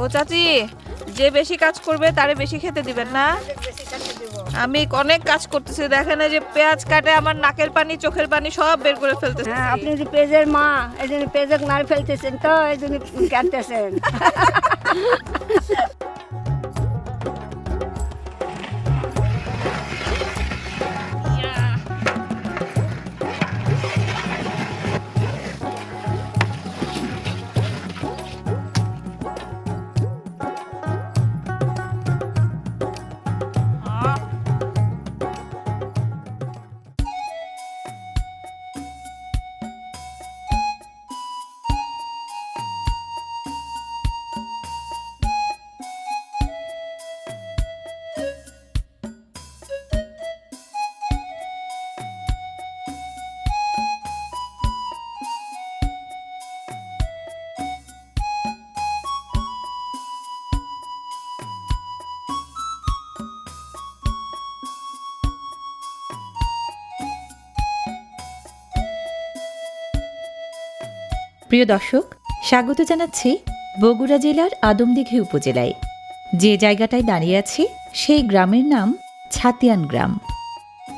ও চাচি, যে বেশি কাজ করবে তারে বেশি খেতে দিবেন না? আমি অনেক কাজ করতেছি, দেখেন যে পেঁয়াজ কাটে, আমার নাকের পানি, চোখের পানি সব বের করে ফেলতেছে। হ্যাঁ আপনি যে পেজের মা, এই জন্য পেজক মার ফেলতেছেন তো, এই জন্য কাটতেছেন। প্রিয় দর্শক, স্বাগত জানাচ্ছি বগুড়া জেলার আদমদিঘি উপজেলায়। যে জায়গাটায় দাঁড়িয়ে আছি, সেই গ্রামের নাম ছাতিয়ান গ্রাম।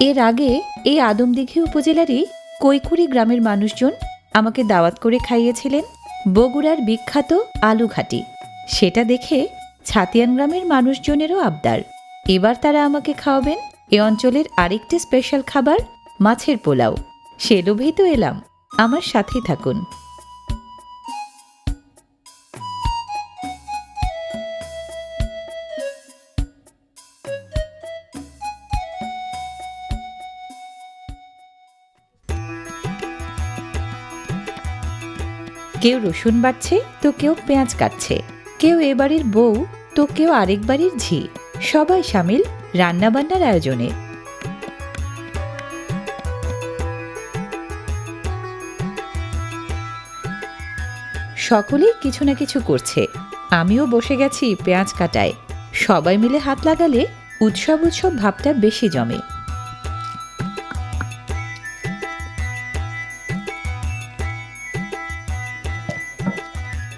এর আগে এই আদমদিঘি উপজেলারই কৈকুড়ি গ্রামের মানুষজন আমাকে দাওয়াত করে খাইয়েছিলেন বগুড়ার বিখ্যাত আলু ঘাটি সেটা দেখে ছাতিয়ান গ্রামের মানুষজনেরও আবদার। এবার তারা আমাকে খাওয়াবেন এ অঞ্চলের আরেকটি স্পেশাল খাবার, মাছের পোলাও। সে লোভেই তো এলাম। আমার সাথেই থাকুন। কেউ রসুন বাটছে তো কেউ পেঁয়াজ কাটছে। কেউ এ বাড়ির বউ তো কেউ আরেক বাড়ির ঝি। সবাই সামিল রান্নাবান্নার আয়োজনে। সকলেই কিছু না কিছু করছে। আমিও বসে গেছি পেঁয়াজ কাটায়। সবাই মিলে হাত লাগালে উৎসব উৎসব ভাবটা বেশি জমে।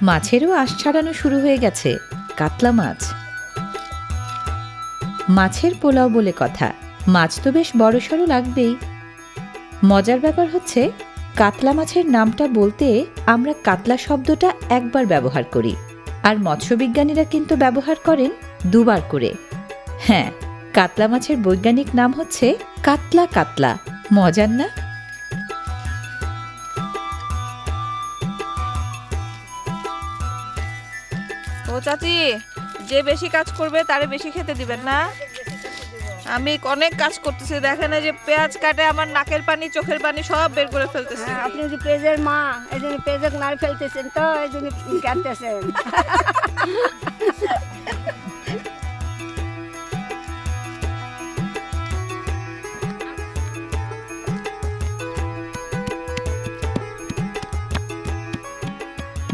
মাছেরও আশ ছাড়ানো শুরু হয়ে গেছে, কাতলা মাছ। মাছের পোলাও বলে কথা, মাছ তো বেশ বড় বড়সড় লাগবেই। মজার ব্যাপার হচ্ছে, কাতলা মাছের নামটা বলতে আমরা কাতলা শব্দটা একবার ব্যবহার করি, আর মৎস্যবিজ্ঞানীরা কিন্তু ব্যবহার করেন দুবার করে। হ্যাঁ কাতলা মাছের বৈজ্ঞানিক নাম হচ্ছে কাতলা কাতলা, মজার না? ও চাচি যে বেশি কাজ করবে তারে বেশি খেতে দিবেন না? আমি অনেক কাজ করতেছি দেখেন এই যে পেঁয়াজ কাটে আমার নাকের পানি চোখের পানি সব বের করে ফেলতেছে। হ্যাঁ আপনি যে পেজের মা এই জন্য পেজক মার ফেলতেছেন তো এই জন্য কাটতেছেন।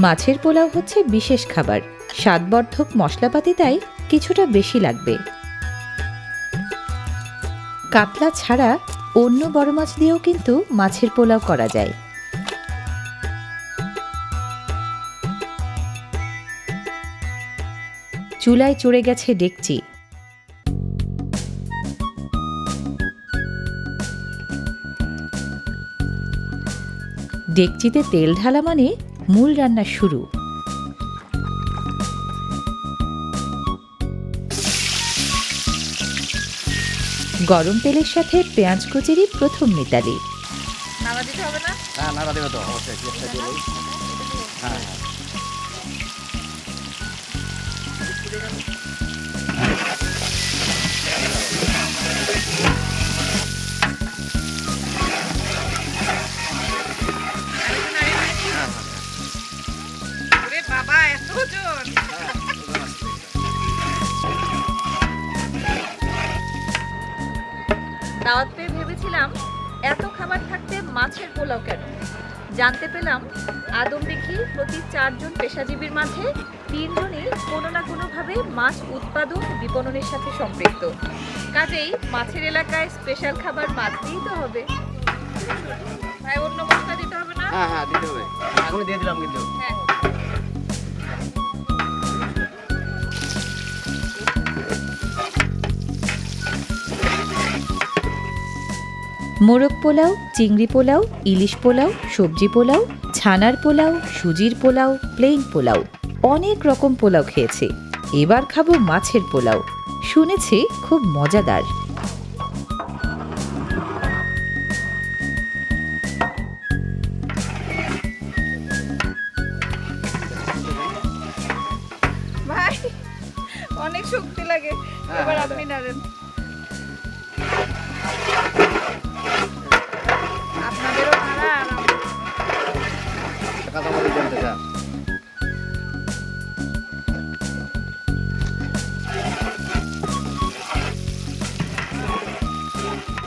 মাছের পোলাও হচ্ছে বিশেষ খাবার। স্বাদবর্ধক মশলাপাতি তাই কিছুটা বেশি লাগবে। কাতলা ছাড়া অন্য বড় মাছ দিয়েও কিন্তু মাছের পোলাও করা যায়। চুলায় চড়ে গেছে ডেকচি। ডেকচিতে তেল ঢালা মানে মূল রান্না শুরু। গরম তেলের সাথে পেঁয়াজ কুচিরি প্রথম মিতালি। নাড়া দিতে হবে না? হ্যাঁ নাড়া দেবে তো অবশ্যই। হ্যাঁ হ্যাঁ। আদম দেখি প্রতি চারজন পেশাজীবীর মাঝে তিনজনই কোনো না কোনোভাবে মাছ উৎপাদন বিপণনের সাথে সম্পৃক্ত? কাজেই মাছের এলাকায় স্পেশাল খাবার মাছ দিয়েই তো হবে। ভাই অন্য মশলা দিতে হবে না? হ্যাঁ হ্যাঁ দিতে হবে। দিয়ে দিলাম কিন্তু। হ্যাঁ। মোরগ পোলাও, চিংড়ি পোলাও, ইলিশ পোলাও, সবজি পোলাও, ছানার পোলাও, সুজির পোলাও প্লেন পোলাও। অনেক রকম পোলাও খেয়েছে। এবার খাব মাছের পোলাও। শুনেছি খুব মজাদার।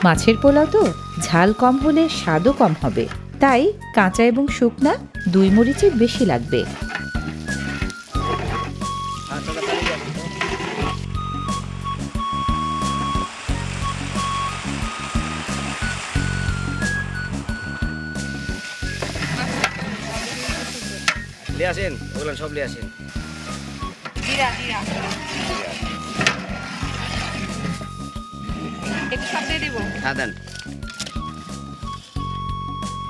মাছের পোলাও তো ঝাল কম হলে স্বাদও কম হবে। তাই কাঁচা এবং শুকনা দুই মরিচই বেশি লাগবে। আসেন ওগুলো সব লিয়ে আসেন। জিরা জিরা। একটু সব দিয়ে দিব? হ্যাঁ দেন।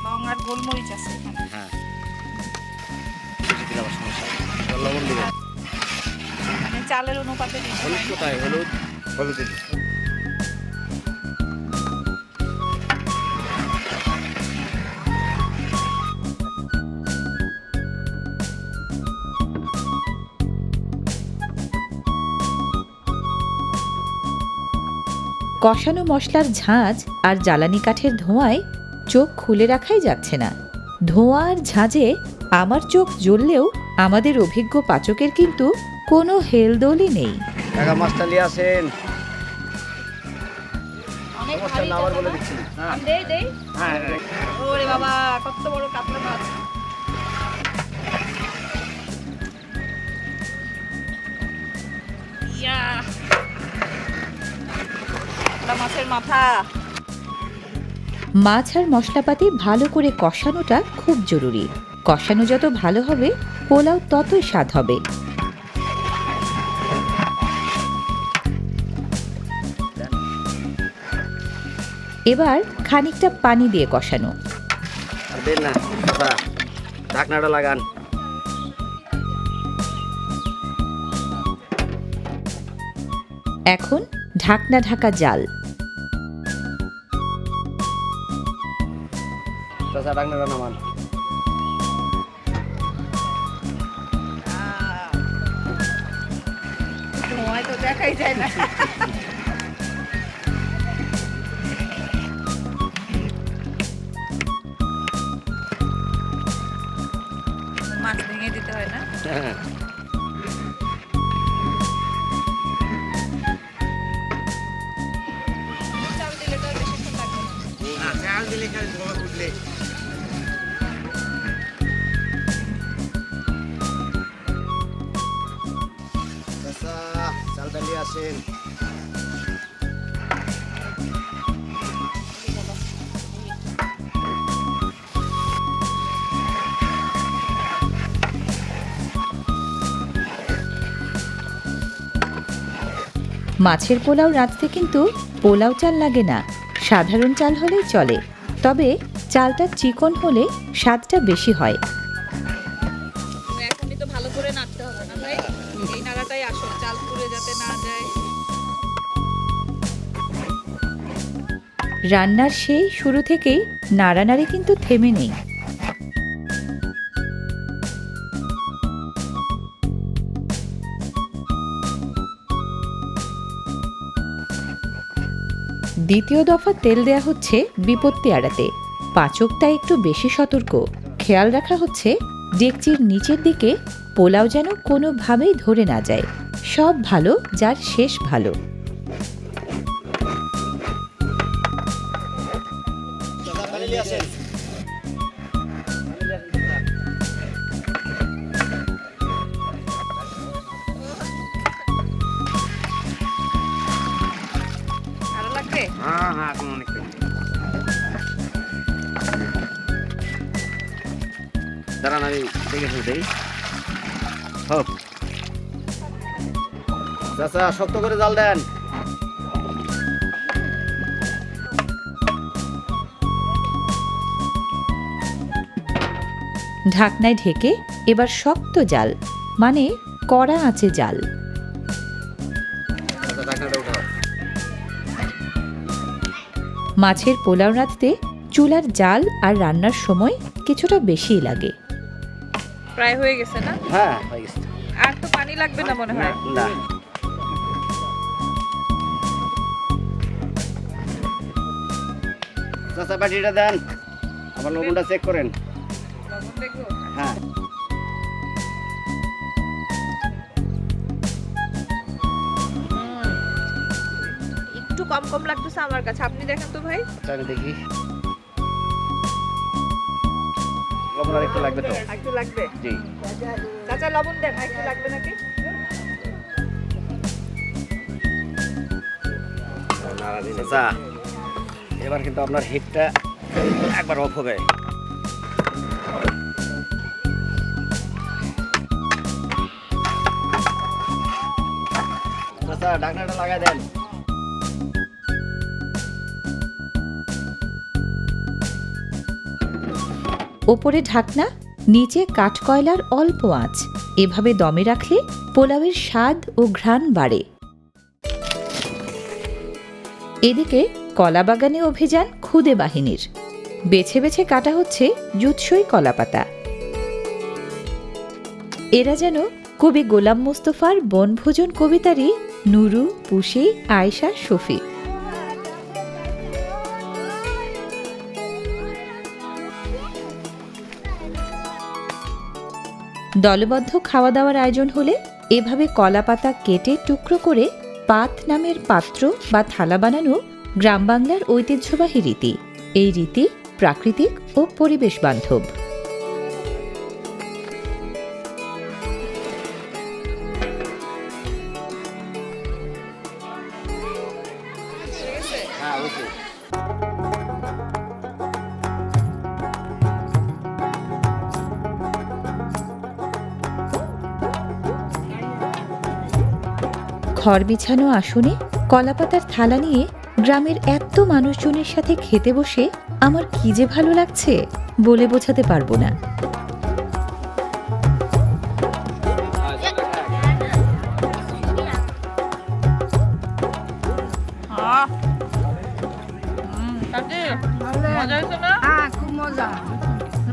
লং আর গোলমরিচ আছে হ্যাঁ। বেশি দিলে সমস্যা লবণ দিবেন। মানে চালের অনুপাতে হলুদ। কোথায়? হলুদ? হলুদ কষানো মশলার ঝাঁঝ আর জ্বালানি কাঠের ধোঁয়ায় চোখ খুলে রাখাই যাচ্ছে না। ধোঁয়া আর ঝাঁঝে আমার চোখ জ্বললেও আমাদের অভিজ্ঞ পাচকের কিন্তু কোনো হেলদোলই নেই। মাছটা আসেন। বলে হ্যাঁ। দেই হ্যাঁ। ওরে বাবা কত বড় কাতলা মাছ। কাতলা মাছের মাথা। মাছ আর মশলাপাতি ভালো করে কষানোটা খুব জরুরি। কষানো যত ভালো হবে পোলাও ততই স্বাদ হবে। এবার খানিকটা পানি দিয়ে কষানো। ঢাকনাটা লাগান। এখন ঢাকনা ঢাকা জাল। ঢাকনাটা নামান তো দেখাই যায় না। মাছ ভেঙে দিতে হয় না? হ্যাঁ। চালটা মাছের পোলাও রাঁধতে কিন্তু পোলাও চাল লাগে না। সাধারণ চাল হলেই চলে। তবে চালটা চিকন হলে স্বাদটা বেশি হয়। রান্নার সেই শুরু থেকেই নাড়ানাড়ি কিন্তু থেমে নেই। দ্বিতীয় দফা তেল দেয়া হচ্ছে বিপত্তি এড়াতে পাচকটা একটু বেশি সতর্ক। খেয়াল রাখা হচ্ছে ডেকচির নিচের দিকে পোলাও যেন কোনোভাবেই ধরে না যায়। সব ভালো, যার শেষ ভালো। দাঁড়ান, আমি দেখে দেই চাচা শক্ত করে জাল দেন। ঢাকনায় ঢেকে এবার শক্ত জাল মানে কড়া আছে জাল। মাছের পোলাও রাঁধতে চুলার জাল আর রান্নার সময় কিছুটা বেশি লাগে। প্রায় হয়ে গেছে না? হ্যাঁ হয়ে গেছে। আর তো পানি লাগবে না মনে হয়? না চাচা বাটিটা দেন। আমার লবণটা চেক করেন। হ্যাঁ। একটু কম কম লাগতেছে আমার কাছে। আপনি দেখেন তো ভাই। আচ্ছা, দেখি। লবণ আর একটু লাগবে তো? একটু লাগবে? জি। চাচা লবণ দেন একটু লাগবে নাকি? চাচা এবার কিন্তু আপনার হিটটা একবার অফ হবে। চাচা ঢাকনাটা লাগাই দেন। ওপরে ঢাকনা, নিচে কাঠকয়লার অল্প আঁচ। এভাবে দমে রাখলে পোলাওয়ের স্বাদ ও ঘ্রাণ বাড়ে। এদিকে কলাবাগানে অভিযান খুদে বাহিনীর। বেছে বেছে কাটা হচ্ছে জুৎসই কলাপাতা এরা যেন কবি গোলাম মোস্তফার বনভোজন কবিতারই নুরু, পুষি, আয়েশা, শফি। দলবদ্ধ খাওয়া দাওয়ার আয়োজন হলে এভাবে কলা পাতা কেটে টুকরো করে পাত নামের পাত্র বা থালা বানানো গ্রাম বাংলার ঐতিহ্যবাহী রীতি। এই রীতি প্রাকৃতিক ও পরিবেশ বান্ধব খড় বিছানো আসনে কলাপাতার থালা নিয়ে গ্রামের এত মানুষজনের সাথে খেতে বসে আমার কি যে ভালো লাগছে বলে বোঝাতে পারব না। হ্যাঁ খুব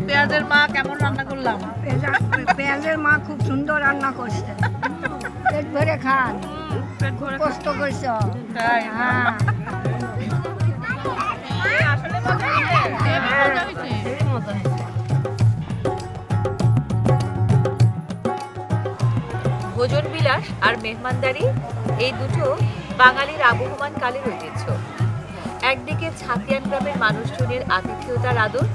পেঁয়াজের মা কেমন রান্না করলাম? পেঁয়াজের মা খুব সুন্দর রান্না করছে। পেট ভরে খান পেট ভরে কষ্ট করছ তাই হ্যাঁ। আসলে মজা মজা ভোজন বিলাস আর মেহমানদারি এই দুটো বাঙালির আবহমান কালের ঐতিহ্য। একদিকে ছাতিয়ান গ্রামের মানুষজনের আতিথেয়তার আদর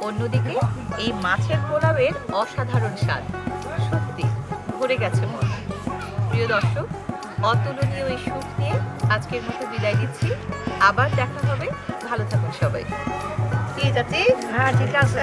অন্যদিকে এই মাছের পোলাওয়ের অসাধারণ স্বাদ। সত্যি ভরে গেছে মন। প্রিয় দর্শক অতুলনীয় এই সুখ নিয়ে আজকের মতো বিদায় দিচ্ছি আবার দেখা হবে। ভালো থাকুন সবাই। ঠিক আছে হ্যাঁ ঠিক আছে।